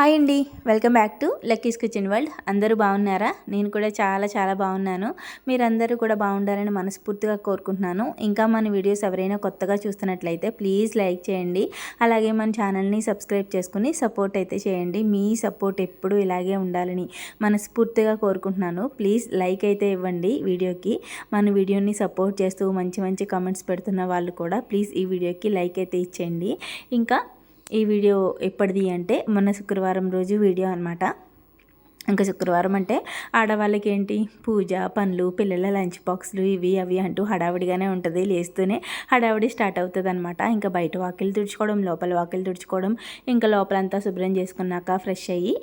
Hi అండి. Welcome back to Lucky's kitchen world. అందరూ బాగున్నారా? నేను కూడా చాలా చాలా బాగున్నాను. మీరందరూ కూడా బాగుండాలని మనస్ఫూర్తిగా కోరుకుంటున్నాను. ఇంకా మన వీడియోస్ ఎవరైనా కొత్తగా చూస్తున్నట్లయితే ప్లీజ్ లైక్ చేయండి. అలాగే మన ఛానల్ని సబ్స్క్రైబ్ చేసుకుని సపోర్ట్ అయితే చేయండి. మీ సపోర్ట్ ఎప్పుడు ఇలాగే ఉండాలని మనస్ఫూర్తిగా కోరుకుంటున్నాను. ప్లీజ్ లైక్ అయితే ఇవ్వండి వీడియోకి. మన వీడియోని సపోర్ట్ చేస్తూ మంచి మంచి కామెంట్స్ పెడుతున్న వాళ్ళు కూడా ప్లీజ్ ఈ వీడియోకి లైక్ అయితే ఇచ్చేయండి. ఇంకా ఈ వీడియో ఎప్పటిది అంటే మొన్న శుక్రవారం రోజు వీడియో అనమాట ఇంకా శుక్రవారం అంటే ఆడవాళ్ళకి ఏంటి పూజ పనులు పిల్లల లంచ్ బాక్స్లు ఇవి అవి అంటూ హడావిడిగానే ఉంటుంది. లేస్తూనే హడావిడి స్టార్ట్ అవుతుంది అనమాట ఇంకా బయట వాకిలు తుడుచుకోవడం లోపల వాకిలు తుడుచుకోవడం ఇంకా లోపలంతా శుభ్రం చేసుకున్నాక ఫ్రెష్ అయ్యి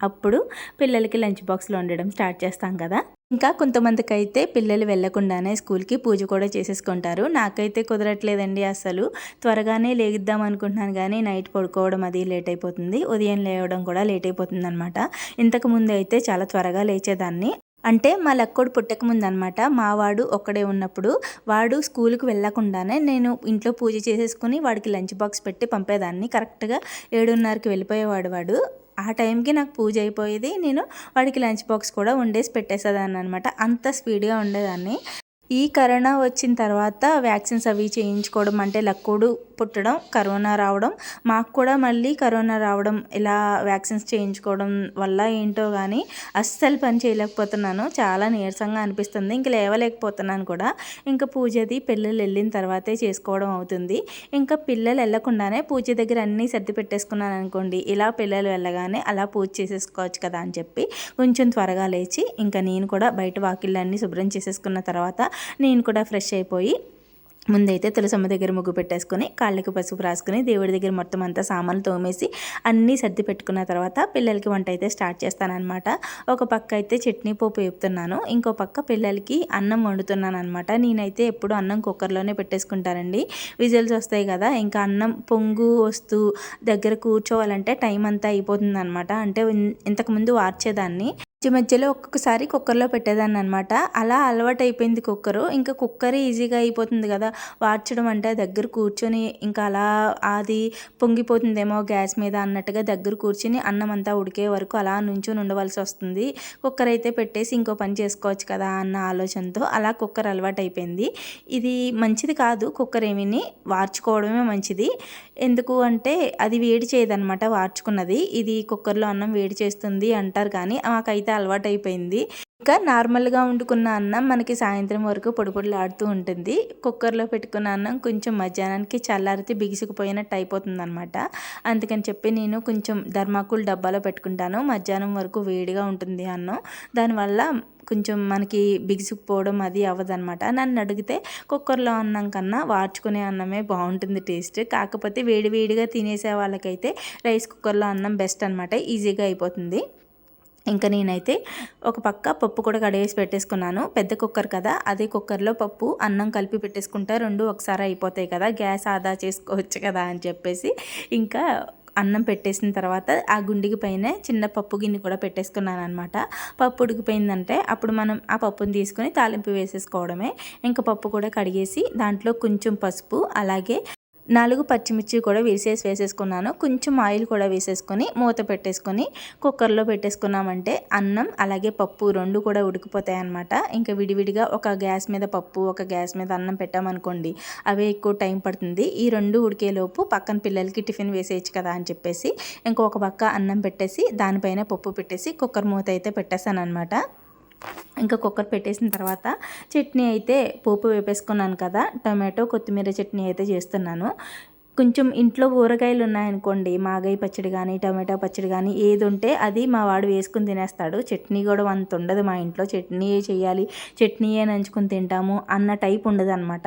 అప్పుడు పిల్లలకి లంచ్ బాక్స్లో ఉండడం స్టార్ట్ చేస్తాం కదా. ఇంకా కొంతమందికి అయితే పిల్లలు వెళ్ళకుండానే స్కూల్కి పూజ కూడా చేసేసుకుంటారు. నాకైతే కుదరట్లేదండి అసలు. త్వరగానే లేగిద్దాం అనుకుంటున్నాను కానీ నైట్ పడుకోవడం అది లేట్ అయిపోతుంది. ఉదయం లేవడం కూడా లేట్ అయిపోతుంది అనమాట ఇంతకు ముందు అయితే చాలా త్వరగా లేచేదాన్ని. అంటే మా లక్కోడు పుట్టకముందు అనమాట మా వాడు ఒక్కడే ఉన్నప్పుడు వాడు స్కూల్కి వెళ్ళకుండానే నేను ఇంట్లో పూజ చేసేసుకుని వాడికి లంచ్ బాక్స్ పెట్టి పంపేదాన్ని. కరెక్ట్గా ఏడున్నరకి వెళ్ళిపోయేవాడు వాడు. ఆ టైంకి నాకు పూజ అయిపోయేది. నేను వాడికి లంచ్ బాక్స్ కూడా వండేసి పెట్టేసేదాన్ని అనమాట అంత స్పీడ్గా ఉండేదాన్ని. ఈ కరోనా వచ్చిన తర్వాత వ్యాక్సిన్స్ అవి చేయించుకోవడం అంటే లక్కుడు పుట్టడం కరోనా రావడం మాకు కూడా మళ్ళీ కరోనా రావడం ఇలా వ్యాక్సిన్స్ చేయించుకోవడం వల్ల ఏంటో కానీ అస్సలు పని చేయలేకపోతున్నాను. చాలా నీరసంగా అనిపిస్తుంది. ఇంక లేవలేకపోతున్నాను కూడా. ఇంకా పూజది పిల్లలు వెళ్ళిన తర్వాతే చేసుకోవడం అవుతుంది. ఇంకా పిల్లలు వెళ్ళకుండానే పూజ దగ్గర అన్నీ సర్ది పెట్టేసుకున్నాను అనుకోండి. ఇలా పిల్లలు వెళ్ళగానే అలా పూజ చేసేసుకోవచ్చు కదా అని చెప్పి కొంచెం త్వరగా లేచి ఇంకా నేను కూడా బయట వాకిళ్ళన్నీ శుభ్రం చేసేసుకున్న తర్వాత నేను కూడా ఫ్రెష్ అయిపోయి ముందైతే తులసమ్మ దగ్గర ముగ్గు పెట్టేసుకొని కాళ్ళకి పసుపు రాసుకుని దేవుడి దగ్గర మొత్తం అంతా సామాన్లు తోమేసి అన్నీ సర్ది పెట్టుకున్న తర్వాత పిల్లలకి వంట అయితే స్టార్ట్ చేస్తానమాట ఒక పక్క అయితే చట్నీ పోపు వేపుతున్నాను ఇంకో పక్క పిల్లలకి అన్నం వండుతున్నాను అనమాట నేనైతే ఎప్పుడు అన్నం కుక్కర్లోనే పెట్టేసుకుంటానండి. విజిల్స్ వస్తాయి కదా ఇంకా అన్నం పొంగు వస్తూ దగ్గర కూర్చోవాలంటే టైం అంతా అయిపోతుంది అనమాట అంటే ఇంతకుముందు వార్చేదాన్ని. మధ్య మధ్యలో ఒక్కొక్కసారి కుక్కర్లో పెట్టేదాన్ని అనమాట అలా అలవాటు అయిపోయింది కుక్కరు. ఇంకా కుక్కర్ ఈజీగా అయిపోతుంది కదా. వార్చడం అంటే దగ్గర కూర్చొని ఇంకా అలా అది పొంగిపోతుందేమో గ్యాస్ మీద అన్నట్టుగా దగ్గర కూర్చొని అన్నం అంతా ఉడికే వరకు అలా నుంచొని ఉండవలసి వస్తుంది. కుక్కర్ అయితే పెట్టేసి ఇంకో పని చేసుకోవచ్చు కదా అన్న ఆలోచనతో అలా కుక్కర్ అలవాటు అయిపోయింది ఇది మంచిది కాదు కుక్కర్ ఏమీని వార్చుకోవడమే మంచిది. ఎందుకు అంటే అది వేడి చేయదనమాట వార్చుకున్నది ఇది కుక్కర్లో అన్నం వేడి చేస్తుంది అంటారు కానీ మాకైతే అలవాటు అయిపోయింది ఇంకా నార్మల్గా వండుకున్న అన్నం మనకి సాయంత్రం వరకు పొడిపొడిలాడుతూ ఉంటుంది. కుక్కర్లో పెట్టుకున్న అన్నం కొంచెం మధ్యాహ్నానికి చల్లారితే బిగిసిపోయినట్టు అయిపోతుంది అనమాట అందుకని చెప్పి నేను కొంచెం ధర్మాకుల్ డబ్బాలో పెట్టుకుంటాను. మధ్యాహ్నం వరకు వేడిగా ఉంటుంది అన్నం. దానివల్ల కొంచెం మనకి బిగుసుకుపోవడం అది అవ్వదనమాట నన్ను అడిగితే కుక్కర్లో అన్నం కన్నా వార్చుకునే అన్నమే బాగుంటుంది టేస్ట్. కాకపోతే వేడి వేడిగా తినేసే వాళ్ళకైతే రైస్ కుక్కర్లో అన్నం బెస్ట్ అనమాట ఈజీగా అయిపోతుంది. ఇంకా నేనైతే ఒక పక్క పప్పు కూడా కడిగేసి పెట్టేసుకున్నాను. పెద్ద కుక్కర్ కదా అదే కుక్కర్లో పప్పు అన్నం కలిపి పెట్టేసుకుంటే రెండు ఒకసారి అయిపోతాయి కదా గ్యాస్ ఆదా చేసుకోవచ్చు కదా అని చెప్పేసి. ఇంకా అన్నం పెట్టేసిన తర్వాత ఆ గుండికి పైన చిన్న పప్పు గిన్నె కూడా పెట్టేసుకున్నాను అనమాట పప్పు ఉడికిపోయిందంటే అప్పుడు మనం ఆ పప్పుని తీసుకొని తాలింపు వేసేసుకోవడమే. ఇంకా పప్పు కూడా కడిగేసి దాంట్లో కొంచెం పసుపు అలాగే నాలుగు పచ్చిమిర్చి కూడా వేసేసి వేసేసుకున్నాను. కొంచెం ఆయిల్ కూడా వేసేసుకొని మూత పెట్టేసుకొని కుక్కర్లో పెట్టేసుకున్నామంటే అన్నం అలాగే పప్పు రెండు కూడా ఉడికిపోతాయి అనమాట ఇంకా విడివిడిగా ఒక గ్యాస్ మీద పప్పు ఒక గ్యాస్ మీద అన్నం పెట్టామనుకోండి అవే ఎక్కువ టైం పడుతుంది. ఈ రెండు ఉడికేలోపు పక్కన పిల్లలకి టిఫిన్ వేసేయచ్చు కదా అని చెప్పేసి ఇంకొక పక్క అన్నం పెట్టేసి దానిపైన పప్పు పెట్టేసి కుక్కర్ మూత అయితే పెట్టేశాను అనమాట ఇంకా కుక్కర్ పెట్టేసిన తర్వాత చట్నీ అయితే పోపు వేపేసుకున్నాను కదా టమాటో కొత్తిమీర చట్నీ అయితే చేస్తున్నాను. కొంచెం ఇంట్లో ఊరగాయలు ఉన్నాయనుకోండి మాగాయ పచ్చడి కానీ టమాటా పచ్చడి కానీ ఏది ఉంటే అది మా వాడు వేసుకుని తినేస్తాడు. చట్నీ కూడా అంత ఉండదు మా ఇంట్లో. చట్నీ చేయాలి చట్నీయే నంచుకుని తింటాము అన్న టైప్ ఉండదు అనమాట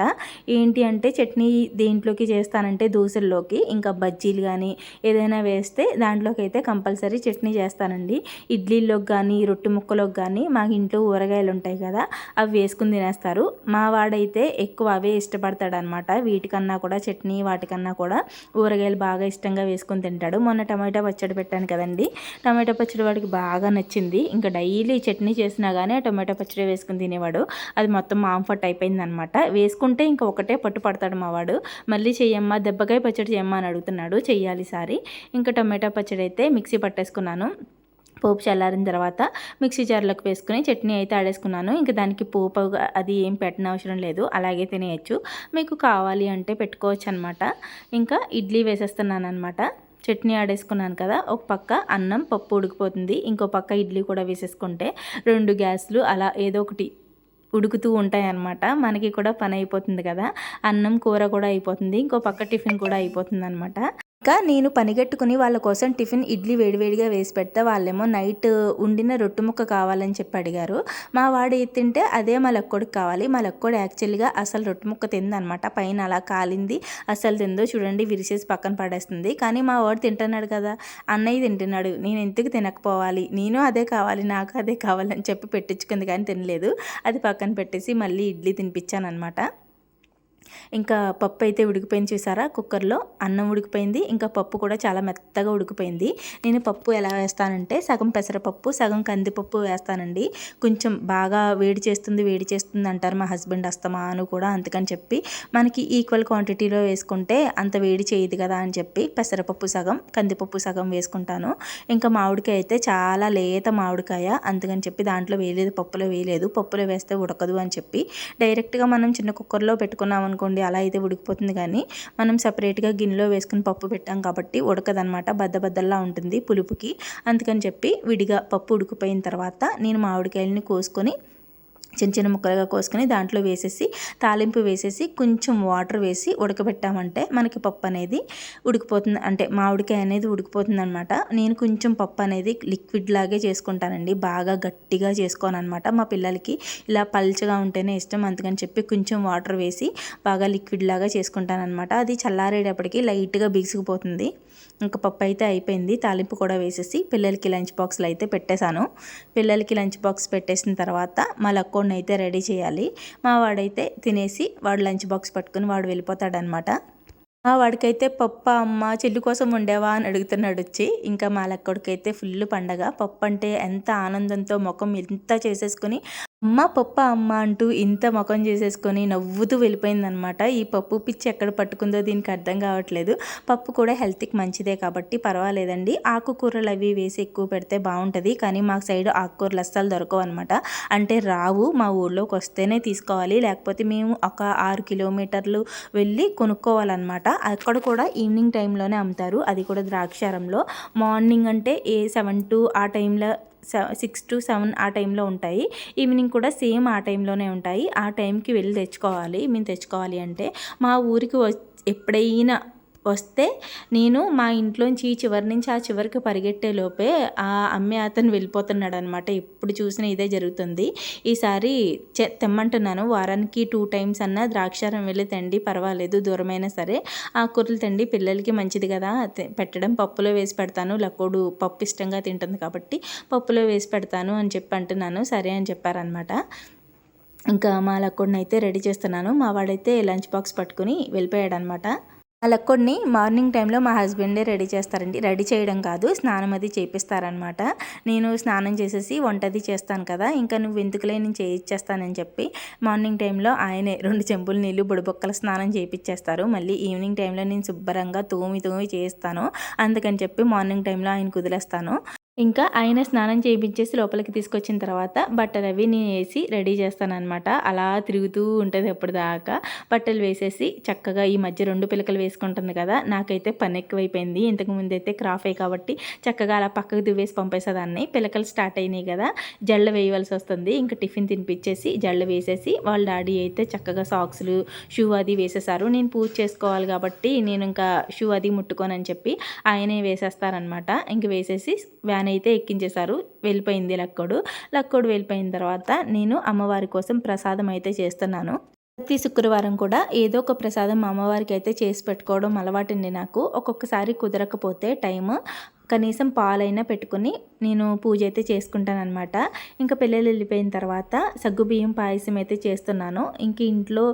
ఏంటి అంటే చట్నీ దేంట్లోకి చేస్తానంటే దోశల్లోకి ఇంకా బజ్జీలు కానీ ఏదైనా వేస్తే దాంట్లోకి అయితే కంపల్సరీ చట్నీ చేస్తానండి. ఇడ్లీలోకి కానీ రొట్టె ముక్కలోకి కానీ మాకు ఇంట్లో ఊరగాయలు ఉంటాయి కదా అవి వేసుకుని తినేస్తారు. మా వాడైతే ఎక్కువ అవే ఇష్టపడతాడు అనమాట వీటికన్నా కూడా చట్నీ వాటికన్నా కూడా ఊరగాయలు బాగా ఇష్టంగా వేసుకొని తింటాడు. మొన్న టమాటా పచ్చడి పెట్టాను కదండి. టమాటా పచ్చడి వాడికి బాగా నచ్చింది. ఇంకా డైలీ చట్నీ చేసినా కానీ టమాటా పచ్చడి వేసుకుని తినేవాడు. అది మొత్తం మాంఫట్ అయిపోయింది అనమాట వేసుకుంటే ఇంకా ఒకటే పట్టు పడతాడు మావాడు. మళ్ళీ చెయ్యమ్మా దెబ్బకాయ పచ్చడి చేయమ్మా అని అడుగుతున్నాడు. చెయ్యాలి సారి ఇంకా టమాటా పచ్చడి అయితే మిక్సీ పట్టేసుకున్నాను. పోపు చల్లారిన తర్వాత మిక్సీ జార్లోకి వేసుకుని చట్నీ అయితే ఆడేసుకున్నాను. ఇంకా దానికి పోపు అది ఏం పెట్టిన అవసరం లేదు. అలాగే తినేయచ్చు. మీకు కావాలి అంటే పెట్టుకోవచ్చు అనమాట ఇంకా ఇడ్లీ వేసేస్తున్నాను అనమాట చట్నీ ఆడేసుకున్నాను కదా ఒక పక్క అన్నం పప్పు ఉడికిపోతుంది. ఇంకో పక్క ఇడ్లీ కూడా వేసేసుకుంటే రెండు గ్యాస్లు అలా ఏదో ఒకటి ఉడుకుతూ ఉంటాయన్నమాట మనకి కూడా పని అయిపోతుంది కదా అన్నం కూర కూడా అయిపోతుంది. ఇంకో పక్క టిఫిన్ కూడా అయిపోతుంది అనమాట ఇంకా నేను పనిగట్టుకుని వాళ్ళ కోసం టిఫిన్ ఇడ్లీ వేడివేడిగా వేసి పెడితే వాళ్ళేమో నైట్ ఉండిన రొట్టు ముక్క కావాలని చెప్పి అడిగారు. మా వాడు తింటే అదే మా లక్కోడికి కావాలి. మా లక్కోడు యాక్చువల్గా అసలు రొట్టు ముక్క తిందనమాట. పైన అలా కాలింది. అసలు తిందో చూడండి విరిసేసి పక్కన పడేస్తుంది. కానీ మా వాడు తింటున్నాడు కదా. అన్నయ్య తింటున్నాడు. నేను ఎందుకు తినకపోవాలి. నేను అదే కావాలి నాకు అదే కావాలని చెప్పి పెట్టించుకుంది కానీ తినలేదు. అది పక్కన పెట్టేసి మళ్ళీ ఇడ్లీ తినిపించాను అనమాట ఇంకా పప్పు అయితే ఉడికిపోయింది చూసారా? కుక్కర్లో అన్నం ఉడికిపోయింది. ఇంకా పప్పు కూడా చాలా మెత్తగా ఉడికిపోయింది. నేను పప్పు ఎలా వేస్తానంటే సగం పెసరపప్పు సగం కందిపప్పు వేస్తానండి. కొంచెం బాగా వేడి చేస్తుంది వేడి చేస్తుంది అంటారు మా హస్బెండ్ అస్తమాను కూడా అందుకని చెప్పి మనకి ఈక్వల్ క్వాంటిటీలో వేసుకుంటే అంత వేడి చేయదు కదా అని చెప్పి పెసరపప్పు సగం కందిపప్పు సగం వేసుకుంటాను. ఇంకా మామిడికాయ అయితే చాలా లేత మామిడికాయ అందుకని చెప్పి దాంట్లో వేయలేదు పప్పులో వేయలేదు. పప్పులో వేస్తే ఉడకదు అని చెప్పి డైరెక్ట్గా మనం చిన్న కుక్కర్లో పెట్టుకున్నాం అనుకోండి అలా అయితే ఉడికిపోతుంది. కానీ మనం సపరేట్గా గిన్నెలో వేసుకుని పప్పు పెట్టాం కాబట్టి ఉడకదనమాట బద్దబద్దల్లా ఉంటుంది పులుపుకి. అందుకని చెప్పి విడిగా పప్పు ఉడికిపోయిన తర్వాత నేను మామిడికాయలని కోసుకొని చిన్న చిన్న ముక్కలుగా కోసుకొని దాంట్లో వేసేసి తాలింపు వేసేసి కొంచెం వాటర్ వేసి ఉడకబెట్టామంటే మనకి పప్పు అనేది ఉడికిపోతుంది. అంటే మామిడికాయ అనేది ఉడికిపోతుంది అనమాట నేను కొంచెం పప్పు అనేది లిక్విడ్ లాగే చేసుకుంటానండి. బాగా గట్టిగా చేసుకోను అనమాట మా పిల్లలకి ఇలా పల్చగా ఉంటేనే ఇష్టం. అందుకని చెప్పి కొంచెం వాటర్ వేసి బాగా లిక్విడ్ లాగా చేసుకుంటాను అనమాట అది చల్లారేటప్పటికి లైట్గా బిగుసుకుపోతుంది. ఇంకా పప్పు అయితే అయిపోయింది. తాలింపు కూడా వేసేసి పిల్లలకి లంచ్ బాక్స్లో అయితే పెట్టేశాను. పిల్లలకి లంచ్ బాక్స్ పెట్టేసిన తర్వాత మా లక్కోడిని అయితే రెడీ చేయాలి. మా వాడైతే తినేసి వాడు లంచ్ బాక్స్ పట్టుకుని వాడు వెళ్ళిపోతాడనమాట. మా వాడికైతే పప్ప అమ్మ చెల్లి కోసం ఉండేవా అని అడుగుతున్నాడు వచ్చి. ఇంకా మా లక్కోడికైతే ఫుల్ పండగ. పప్పు అంటే ఎంత ఆనందంతో ముఖం ఎంత చేసేసుకుని అమ్మ పప్ప అమ్మ అంటూ ఇంత ముఖం చేసేసుకొని నవ్వుతూ వెళ్ళిపోయిందనమాట ఈ పప్పు పిచ్చి ఎక్కడ పట్టుకుందో దీనికి అర్థం కావట్లేదు. పప్పు కూడా హెల్త్కి మంచిదే కాబట్టి పర్వాలేదండి. ఆకుకూరలు అవి వేసి ఎక్కువ పెడితే బాగుంటుంది. కానీ మాకు సైడ్ ఆకుకూరలు అస్సలు దొరకవు అనమాట అంటే రావు మా ఊళ్ళోకి వస్తేనే తీసుకోవాలి. లేకపోతే మేము ఒక ఆరు కిలోమీటర్లు వెళ్ళి కొనుక్కోవాలన్నమాట. అక్కడ కూడా ఈవినింగ్ టైంలోనే అమ్ముతారు. అది కూడా ద్రాక్షారంలో. మార్నింగ్ అంటే ఏ సెవెన్ టు ఆ టైంలో సిక్స్ టు సెవెన్ ఆ టైంలో ఉంటాయి. ఈవినింగ్ కూడా సేమ్ ఆ టైంలోనే ఉంటాయి. ఆ టైంకి వెళ్ళి తెచ్చుకోవాలి. మేము తెచ్చుకోవాలి అంటే మా ఊరికి ఎప్పుడైనా వస్తే నేను మా ఇంట్లోంచి ఈ చివరి నుంచి ఆ చివరికి పరిగెట్టే లోపే ఆ అమ్మే అతను వెళ్ళిపోతున్నాడు అనమాట ఎప్పుడు చూసినా ఇదే జరుగుతుంది. ఈసారి తెమ్మంటున్నాను. వారానికి టూ టైమ్స్ అన్న ద్రాక్షారం వెళ్ళి తండి పర్వాలేదు దూరమైనా సరే ఆ కూరలు తండి పిల్లలకి మంచిది కదా పెట్టడం పప్పులో వేసి పెడతాను. లక్కోడు పప్పు ఇష్టంగా తింటుంది కాబట్టి పప్పులో వేసి పెడతాను అని చెప్పి అంటున్నాను. సరే అని చెప్పారనమాట ఇంకా మా లక్కుడిని అయితే రెడీ చేస్తున్నాను. మా వాడైతే లంచ్ బాక్స్ పట్టుకుని వెళ్ళిపోయాడు అనమాట అలా కొన్ని మార్నింగ్ టైంలో మా హస్బెండే రెడీ చేస్తారండి. రెడీ చేయడం కాదు స్నానం అది చేపిస్తారనమాట నేను స్నానం చేసేసి వంటది చేస్తాను కదా ఇంకా నువ్వు ఎందుకులే నేను చేయించేస్తానని చెప్పి మార్నింగ్ టైంలో ఆయనే రెండు చెంపులు నీళ్ళు బుడబొక్కల స్నానం చేయించేస్తారు మళ్ళీ ఈవినింగ్ టైంలో నేను శుభ్రంగా తూమి తూమి చేస్తాను అందుకని చెప్పి మార్నింగ్ టైంలో ఆయన కుదిలేస్తాను ఇంకా ఆయన స్నానం చేయించేసి లోపలికి తీసుకొచ్చిన తర్వాత బట్టలు అవి నేను వేసి రెడీ చేస్తానమాట అలా తిరుగుతూ ఉంటుంది ఎప్పటిదాకా బట్టలు వేసేసి చక్కగా ఈ మధ్య రెండు పిలకలు వేసుకుంటుంది కదా నాకైతే పని ఎక్కువైపోయింది. ఇంతకు ముందు అయితే క్రాఫే కాబట్టి చక్కగా అలా పక్కకు దువ్వేసి పంపేసేదాన్ని. పిలకలు స్టార్ట్ అయినాయి కదా జళ్ళ వేయవలసి వస్తుంది. ఇంకా టిఫిన్ తినిపించేసి జళ్ళ వేసేసి వాళ్ళ డాడీ అయితే చక్కగా సాక్స్లు షూ అది వేసేసారు. నేను పూజ చేసుకోవాలి కాబట్టి నేను ఇంకా షూ అది ముట్టుకోనని చెప్పి ఆయనే వేసేస్తారనమాట ఇంక వేసేసి వ్యాన్ అయితే ఎక్కించేశారు. వెళ్ళిపోయింది లక్కోడు. లక్కోడు వెళ్ళిపోయిన తర్వాత నేను అమ్మవారి కోసం ప్రసాదం అయితే చేస్తున్నాను. ప్రతి శుక్రవారం కూడా ఏదో ఒక ప్రసాదం అమ్మవారికి అయితే చేసి పెట్టుకోవడం అలవాటండి నాకు. ఒక్కొక్కసారి కుదరకపోతే టైము కనీసం పాలైనా పెట్టుకుని నేను పూజ అయితే చేసుకుంటానమాట ఇంకా పిల్లలు వెళ్ళిపోయిన తర్వాత సగ్గుబియ్యం పాయసం అయితే చేస్తున్నాను. ఇంక ఇంట్లో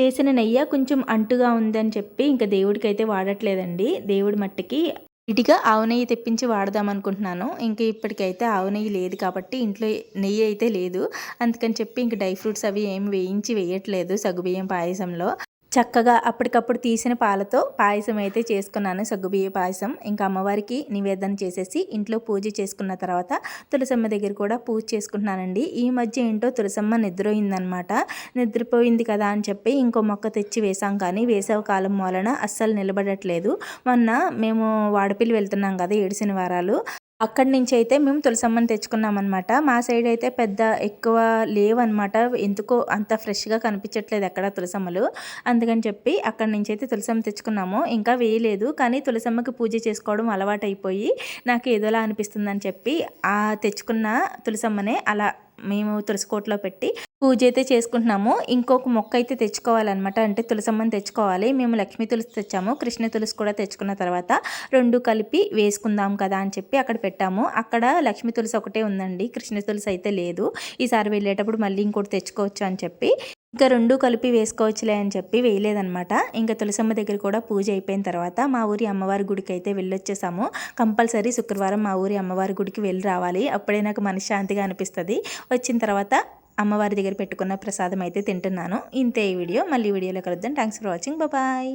చేసిన నెయ్యి కొంచెం అంటుగా ఉందని చెప్పి ఇంకా దేవుడికి అయితే వాడట్లేదండి. దేవుడి మట్టికి ఇటుగా ఆవు నెయ్యి తెప్పించి వాడదాం అనుకుంటున్నాను. ఇంకా ఇప్పటికైతే ఆవు నెయ్యి లేదు కాబట్టి ఇంట్లో నెయ్యి అయితే లేదు. అందుకని చెప్పి ఇంక డ్రై ఫ్రూట్స్ అవి ఏం వేయించి వేయట్లేదు సగ్గుబియ్యం పాయసంలో. చక్కగా అప్పటికప్పుడు తీసిన పాలతో పాయసం అయితే చేసుకున్నాను సగ్గుబియ్య పాయసం. ఇంకా అమ్మవారికి నివేదన చేసేసి ఇంట్లో పూజ చేసుకున్న తర్వాత తులసమ్మ దగ్గర కూడా పూజ చేసుకుంటున్నానండి. ఈ మధ్య ఏంటో తులసమ్మ నిద్రపోయిందనమాట. నిద్రపోయింది కదా అని చెప్పి ఇంకో మొక్క తెచ్చి వేసాం కానీ వేసవ కాలం వలన అస్సలు నిలబడట్లేదు. మొన్న మేము వాడపిల్లి వెళ్తున్నాం కదా ఏడిసిన వారాలు అక్కడి నుంచి అయితే మేము తులసమ్మని తెచ్చుకున్నాం అనమాట మా సైడ్ అయితే పెద్ద ఎక్కువ లేవన్నమాట. ఎందుకో అంత ఫ్రెష్గా కనిపించట్లేదు అక్కడ తులసమ్మలు. అందుకని చెప్పి అక్కడి నుంచి అయితే తులసమ్మ తెచ్చుకున్నాము. ఇంకా వేయలేదు. కానీ తులసమ్మకి పూజ చేసుకోవడం అలవాటు అయిపోయి నాకు ఏదోలా అనిపిస్తుందని చెప్పి ఆ తెచ్చుకున్న తులసమ్మనే అలా మేము తులసికోటలో పెట్టి పూజ అయితే చేసుకుంటున్నాము. ఇంకొక మొక్క అయితే తెచ్చుకోవాలన్నమాట. అంటే తులసమ్మని తెచ్చుకోవాలి. మేము లక్ష్మీ తులసి తెచ్చాము. కృష్ణ తులసి కూడా తెచ్చుకున్న తర్వాత రెండు కలిపి వేసుకుందాం కదా అని చెప్పి అక్కడ పెట్టాము. అక్కడ లక్ష్మీ తులసి ఒకటే ఉందండి. కృష్ణ తులసి అయితే లేదు. ఈసారి వెళ్ళేటప్పుడు మళ్ళీ ఇంకోటి తెచ్చుకోవచ్చు అని చెప్పి ఇంకా రెండు కలిపి వేసుకోవచ్చులే అని చెప్పి వేయలేదనమాట ఇంకా తులసమ్మ దగ్గర కూడా పూజ అయిపోయిన తర్వాత మా ఊరి అమ్మవారి గుడికి అయితే వెళ్ళొచ్చేసాము. కంపల్సరీ శుక్రవారం మా ఊరి అమ్మవారి గుడికి వెళ్ళి రావాలి. అప్పుడే నాకు మనశ్శాంతిగా అనిపిస్తుంది. వచ్చిన తర్వాత అమ్మవారి దగ్గర పెట్టుకున్న ప్రసాదం అయితే తింటున్నాను. ఇంతే ఈ వీడియో. మళ్ళీ వీడియోలో కలుద్దాం. Thanks for watching bye